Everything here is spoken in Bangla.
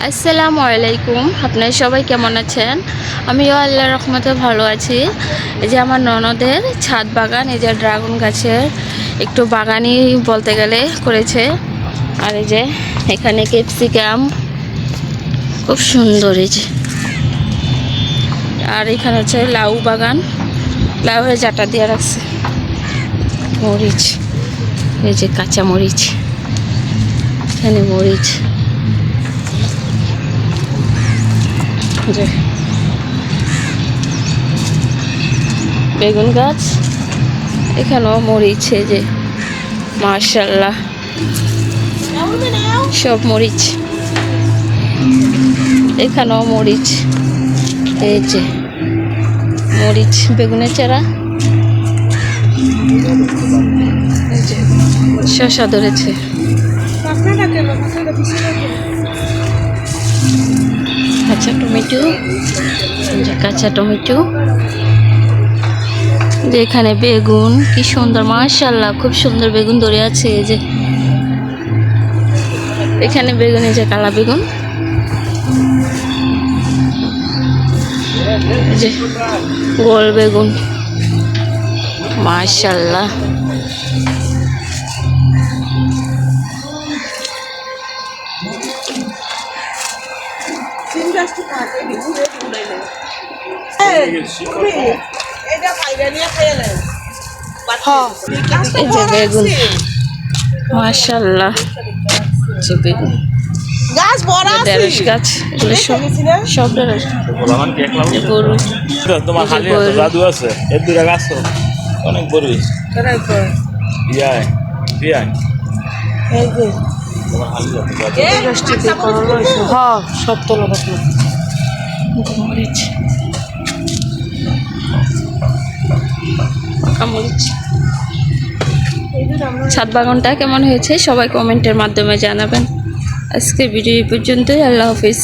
আসসালামু আলাইকুম। আপনারা সবাই কেমন আছেন? আমিও আল্লাহ রহমতে ভালো আছি। এই যে আমার ননদের ছাদ বাগান, এই যে ড্রাগন গাছের একটু বাগানই বলতে গেলে করেছে। আর এই যে এখানে ক্যাপসিকাম। খুব সুন্দর এই যে। আর এখানে হচ্ছে লাউ বাগান। লাউয়ের জাটা দিয়ে রাখছে। মরিচ। এই যে কাঁচা মরিচ এখানে মরিচ। যে বেগুন গাছ, এখানেও মরিচ যে মার্শাল্লাহ সব মরিচ। এখানেও মরিচ। এই যে, মরিচ, বেগুনের চারা। শশা ধরেছে। কাঁচা টমেটো কাঁচা টমেটো। যে এখানে বেগুন, কি সুন্দর মাশাল্লাহ খুব সুন্দর বেগুন ধরে আছে, এই যে। এখানে বেগুন, এই যে কালা বেগুন। যে গোল বেগুন। মাশাল্লাহ এই যে বেগুন। মাশাল্লাহ। যে বেগুন গাছ বড় আছে ঢেঁড়স গাছ এগুলো সব সব ঢেঁড়স। গরু। তোমার জাদু আছে। এর দুটা গাছ তো। অনেক বড় এই যে হ্যাঁ সব তোলা বাকি। মরিচ মরিচ ছাদ বাগানটা কেমন হয়েছে? সবাই কমেন্টের মাধ্যমে জানাবেন। আজকে ভিডিও এই পর্যন্তই। আল্লাহ হাফিজ।